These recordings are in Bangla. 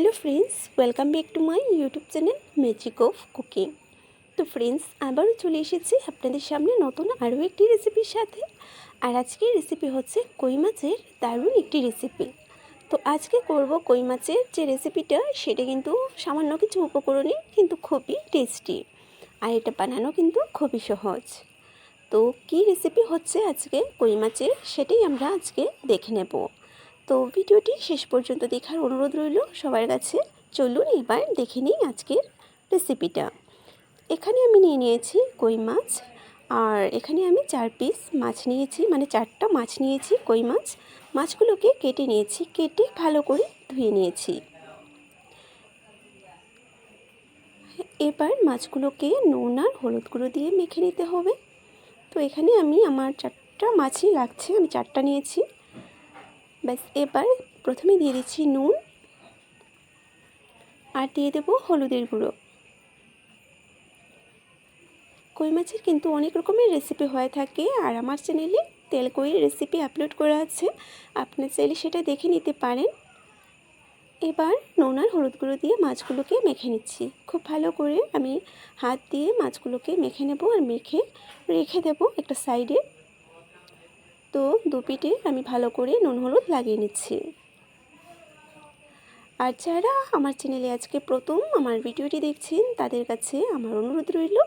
Hello friends welcome back to my YouTube channel magic of cooking তো ফ্রেন্ডস আবারও চলে এসেছি আপনাদের সামনে নতুন আরও একটি রেসিপির সাথে। আর আজকের রেসিপি হচ্ছে কই মাছের দারুণ একটি রেসিপি তো আজকে করব কই মাছের যে রেসিপিটা সেটা কিন্তু সামান্য কিছু উপকরণে কিন্তু খুবই টেস্টি আর এটা বানানো কিন্তু খুবই সহজ। তো কী রেসিপি হচ্ছে আজকে কই মাছের, সেটাই আমরা আজকে দেখে নেব। তো ভিডিওটি শেষ পর্যন্ত দেখার অনুরোধ রইল। সবার কাছে চলুন এবার দেখে নিই আজকের রেসিপিটা এখানে আমি নিয়ে নিয়েছি কই মাছ, আর এখানে আমি চার পিস মাছ নিয়েছি মানে চারটা মাছ নিয়েছি কই মাছ। মাছগুলোকে কেটে নিয়েছি, কেটে ভালো করে ধুয়ে নিয়েছি। এবার মাছগুলোকে নুন আর হলুদ গুঁড়ো দিয়ে মেখে নিতে হবে। তো এখানে আমি আমার চারটা মাছই লাগছে আমি চারটা নিয়েছি। ব্যাস, এবার প্রথমে দিয়ে দিচ্ছি নুন আর দিয়ে দেবো হলুদের গুঁড়ো। কই মাছের কিন্তু অনেক রকমের রেসিপি হয়ে থাকে আর আমার চ্যানেলে তেল কইয়ের রেসিপি আপলোড করা আছে। আপনার চাইলে সেটা দেখে নিতে পারেন। এবার নুন আর হলুদ গুঁড়ো দিয়ে মাছগুলোকে মেখে নিচ্ছি। খুব ভালো করে আমি হাত দিয়ে মাছগুলোকে মেখে নেব আর মেখে রেখে দেব একটা সাইডে তো দুপিটে আমি ভালো করে নুন, হলুদ লাগিয়ে নিচ্ছি। আর যারা আমার চ্যানেলে আজকে প্রথম আমার ভিডিওটি দেখছেন, তাদের কাছে আমার অনুরোধ রইল,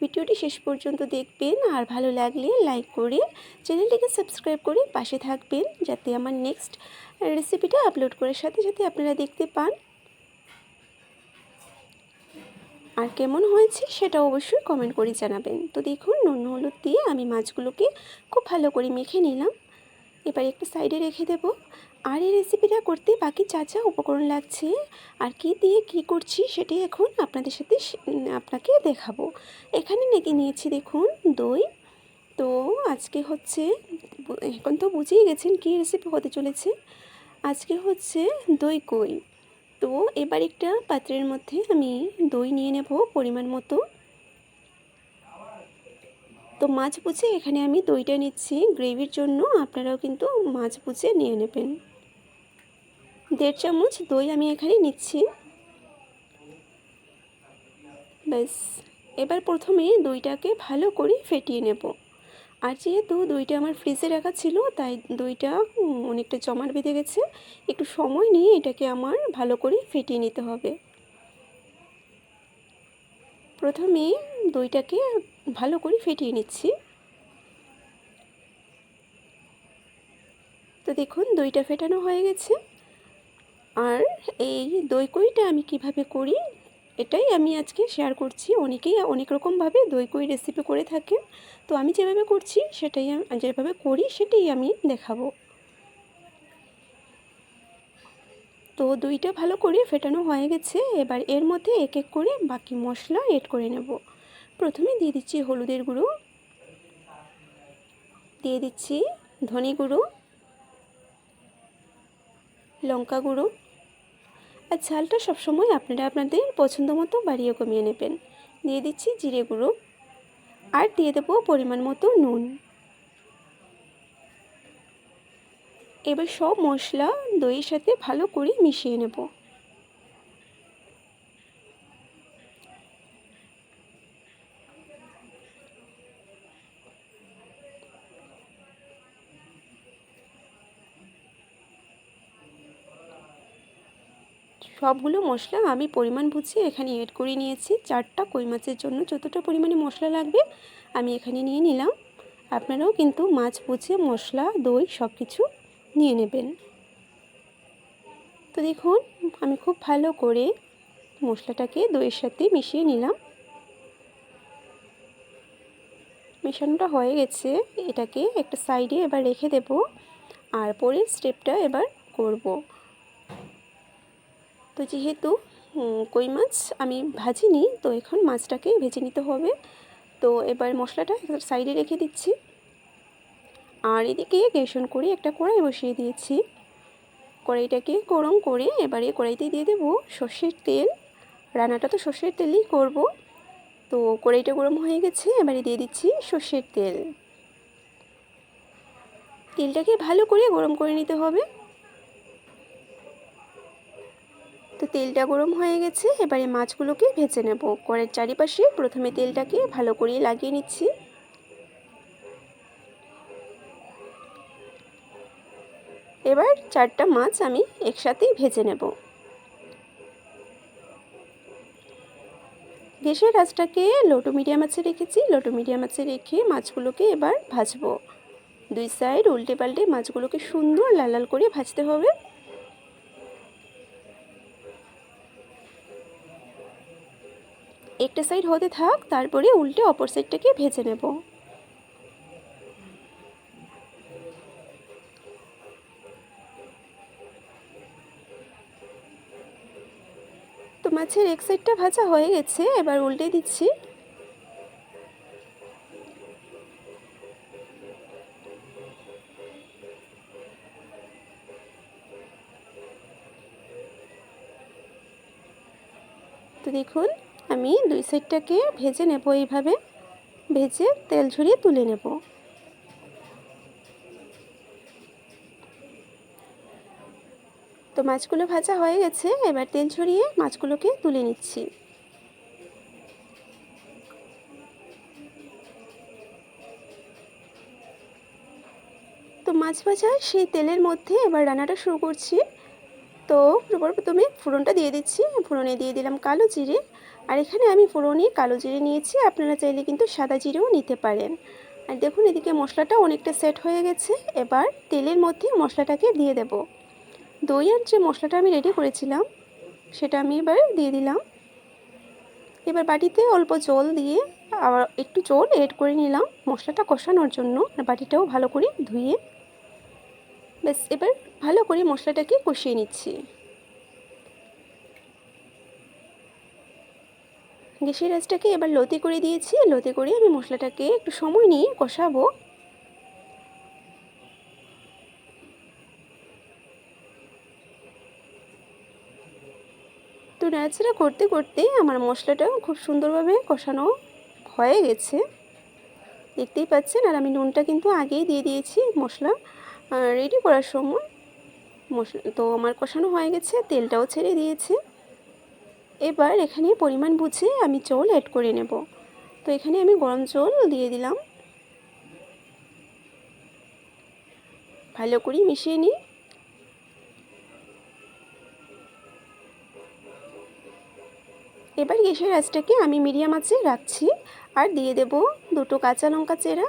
ভিডিওটি শেষ পর্যন্ত দেখবেন, আর ভালো লাগলে লাইক করে চ্যানেলটিকে সাবস্ক্রাইব করে পাশে থাকবেন, যাতে আমার নেক্সট রেসিপিটা আপলোড করার সাথে সাথে আপনারা দেখতে পান। আর কেমন হয়েছে সেটা অবশ্যই কমেন্ট করে জানাবেন। তো দেখুন, নুন, হলুদ দিয়ে আমি মাছগুলোকে খুব ভালো করে মেখে নিলাম। এবার একটু সাইডে রেখে দেব। আর এই রেসিপিটা করতে বাকি চা চা উপকরণ লাগছে আর কি দিয়ে কি করছি সেটাই এখন আপনাদের সাথে আপনাকে দেখাবো। এখানে নাকি নিয়েছি দেখুন, দই। তো আজকে হচ্ছে, এখন তো বুঝেই গেছেন কী রেসিপি হতে চলেছে। আজকে হচ্ছে দই কই। তো এবার একটা পাত্রের মধ্যে আমি দই নিয়ে নেব পরিমাণ মতো। তো মাছ বুঝে এখানে আমি দইটা নিচ্ছি। গ্রেভির জন্য আপনারাও কিন্তু মাছ বুঝে নিয়ে নেবেন। দেড় চামচ দই আমি এখানে নিচ্ছি। ব্যাস, এবার প্রথমে দইটাকে ভালো করে ফেটিয়ে নেব। আর যেহেতু দইটা আমার ফ্রিজে রাখা ছিল, তাই দইটা অনেকটা জমাট বেঁধে গেছে। একটু সময় নিয়ে এটাকে আমার ভালো করে ফেটিয়ে নিতে হবে। প্রথমে দইটাকে ভালো করে ফেটিয়ে নিচ্ছি। তো দেখুন, দইটা ফেটানো হয়ে গেছে। আর এই দই কইটা আমি কীভাবে করি এটাই আমি আজকে শেয়ার করছি। অনেকেই অনেক রকমভাবে দই কই রেসিপি করে থাকেন। তো আমি যেভাবে করছি, সেটাই যেভাবে করি, সেটাই আমি দেখাবো। তো দইটা ভালো করে ফেটানো হয়ে গেছে। এবার এর মধ্যে এক এক করে বাকি মশলা এড করে নেব। প্রথমে দিয়ে দিচ্ছি হলুদের গুঁড়ো। দিয়ে দিচ্ছি ধনে গুঁড়ো, লঙ্কা গুঁড়ো। আর ঝালটা সবসময় আপনারা আপনাদের পছন্দ মতো বাড়িয়ে কমিয়ে নেবেন। দিয়ে দিচ্ছি জিরে গুঁড়ো আর দিয়ে দেবো পরিমাণ মতো নুন। এবার সব মশলা দইয়ের সাথে ভালো করে মিশিয়ে নেব। সবগুলো মশলা আমি পরিমাণ বুঝে এখানে এড করে নিয়েছি। চারটা কই মাছের জন্য যতটা পরিমাণে মশলা লাগবে আমি এখানে নিয়ে নিলাম। আপনারাও কিন্তু মাছ বুঝে মশলা, দই সব কিছু নিয়ে নেবেন। তো দেখুন, আমি খুব ভালো করে মশলাটাকে দইয়ের সাথে মিশিয়ে নিলাম। মেশানোটা হয়ে গেছে, এটাকে একটা সাইডে এবার রেখে দেব। আর পরের স্টেপটা এবার করব। তো যেহেতু কই মাছ আমি ভাজিনি, তো এখন মাছটাকে ভেজে নিতে হবে। তো এবার মশলাটা সাইডে রেখে দিচ্ছি। আর এদিকে গ্যাসন করে একটা কড়াই বসিয়ে দিয়েছি। কড়াইটাকে গরম করে এবারে কড়াইতে দিয়ে দেবো সর্ষের তেল। রান্নাটা তো সর্ষের তেলেই করব। তো কড়াইটা গরম হয়ে গেছে, এবারে দিয়ে দিচ্ছি সর্ষের তেল। তেলটাকে ভালো করে গরম করে নিতে হবে। তো তেলটা গরম হয়ে গেছে, এবারে মাছগুলোকে ভেজে নেব। কড়ের চারিপাশে প্রথমে তেলটাকে ভালো করে লাগিয়ে নিচ্ছি। এবার চারটা মাছ আমি একসাথেই ভেজে নেব। গ্যাসের আঁচটাকে লোটো মিডিয়াম আছে রেখেছি, লোটো মিডিয়াম আছে রেখে মাছগুলোকে এবার ভাজবো। দুই সাইড উল্টে পাল্টে মাছগুলোকে সুন্দর লাল লাল করে ভাজতে হবে। একটা সাইড হতে থাক, তারপরে উল্টে অপর সাইডটাকে ভেজে নেব। তো মাছের এক সাইডটা ভাজা হয়ে গেছে, এবার উল্টে দিচ্ছি। তো দেখুন আমি দুই সাইডটাকে ভেজে নেব এইভাবে। ভেজে তেল ঝরিয়ে তুলে নেব। তো মাছগুলো ভাজা হয়ে গেছে, এবার তেল ঝরিয়ে মাছগুলোকে তুলে নিচ্ছি। তো মাছ ভাজা সেই তেলের মধ্যে এবার রান্নাটা শুরু করছি। তো প্রথমে ফোড়নটা দিয়ে দিচ্ছি। ফোড়নে দিয়ে দিলাম কালো জিরে। আর এখানে আমি ফোড়নে কালো জিরে নিয়েছি। আপনারা চাইলে কিন্তু সাদা জিরেও নিতে পারেন। আর দেখুন, এদিকে মশলাটা অনেকটা সেট হয়ে গেছে। এবার তেলের মধ্যে মশলাটাকে দিয়ে দেব। দই আর যে মশলাটা আমি রেডি করেছিলাম, সেটা আমি এবার দিয়ে দিলাম। এবার বাটিতে অল্প জল দিয়ে আবার একটু জল এড করে নিলাম মশলাটা কষানোর জন্য। আর বাটিটাও ভালো করে ধুয়ে ব্যাস, এবার ভালো করে মশলাটাকে কষিয়ে নিচ্ছি। গ্যাসের আঁচটাকে এবার লতে করে দিয়েছি, লতে করে আমি মশলাটাকে একটু সময় নিয়ে কষাবো। তো নাড়াচাড়া করতে করতে আমার মশলাটা খুব সুন্দরভাবে কষানো হয়ে গেছে। দেখতেই পাচ্ছেন, আর আমি নুনটা কিন্তু আগেই দিয়ে দিয়েছি মশলা। রেডি করার সময় মশলা তো আমার কষানো হয়ে গেছে, তেলটাও ছেড়ে দিয়েছে। এবার এখানে পরিমাণ বুঝে আমি জল অ্যাড করে নেব। তো এখানে আমি গরম জল দিয়ে দিলাম। ভালো করে মিশিয়ে নিই। এবার গ্যাসের আঁচটাকে আমি মিডিয়াম আঁচে রাখছি। আর দিয়ে দেব দুটো কাঁচা লঙ্কা চেরা।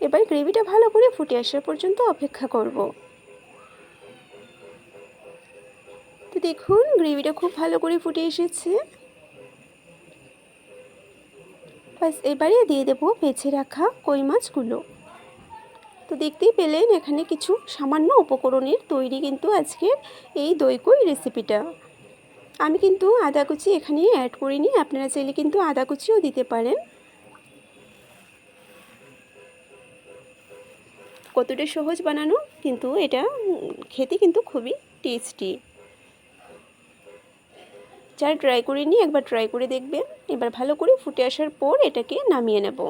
এবার গ্রেভিটা ভালো করে ফুটে আসা পর্যন্ত অপেক্ষা করব। তো দেখুন, গ্রেভিটা খুব ভালো করে ফুটে এসেছে। বাস, এবারে দিয়ে দেবো বেছে রাখা কই মাছগুলো। তো দেখতেই পেলেন, এখানে কিছু সামান্য উপকরণের তৈরি কিন্তু আজকের এই দই কই রেসিপিটা। আমি কিন্তু আদা কুচি এখানে অ্যাড করিনি আপনারা চাইলে কিন্তু আদা কুচিও দিতে পারেন। কতটা সহজ বানানো, কিন্তু এটা খেতে কিন্তু খুবই টেস্টি যারা ট্রাই করে নিই একবার ট্রাই করে দেখবেন এবার ভালো করে ফুটে আসার পর এটাকে নামিয়ে নেব।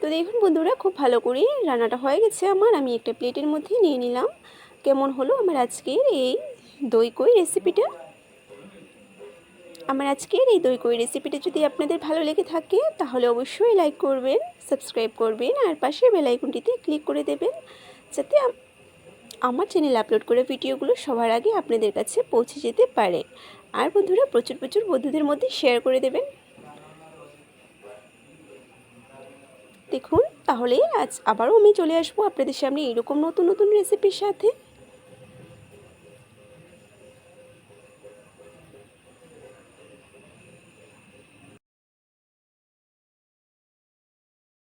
তো দেখুন বন্ধুরা, খুব ভালো করে রান্নাটা হয়ে গেছে আমার। আমি একটা প্লেটের মধ্যে নিয়ে নিলাম। কেমন হলো আমার আজকের এই দই কই রেসিপিটা আমার আজকের এই দই কই রেসিপিটা যদি আপনাদের ভালো লেগে থাকে, তাহলে অবশ্যই লাইক করবেন সাবস্ক্রাইব করবেন, আর পাশে বেলাইকনটিতে ক্লিক করে দেবেন, যাতে আমার চ্যানেল আপলোড করে ভিডিওগুলো সবার আগে আপনাদের কাছে পৌঁছে যেতে পারে। আর বন্ধুরা, প্রচুর প্রচুর বন্ধুদের মধ্যে শেয়ার করে দেবেন। দেখুন, তাহলে আজ আবারও আমি চলে আসব আপনাদের সামনে এরকম নতুন নতুন রেসিপির সাথে।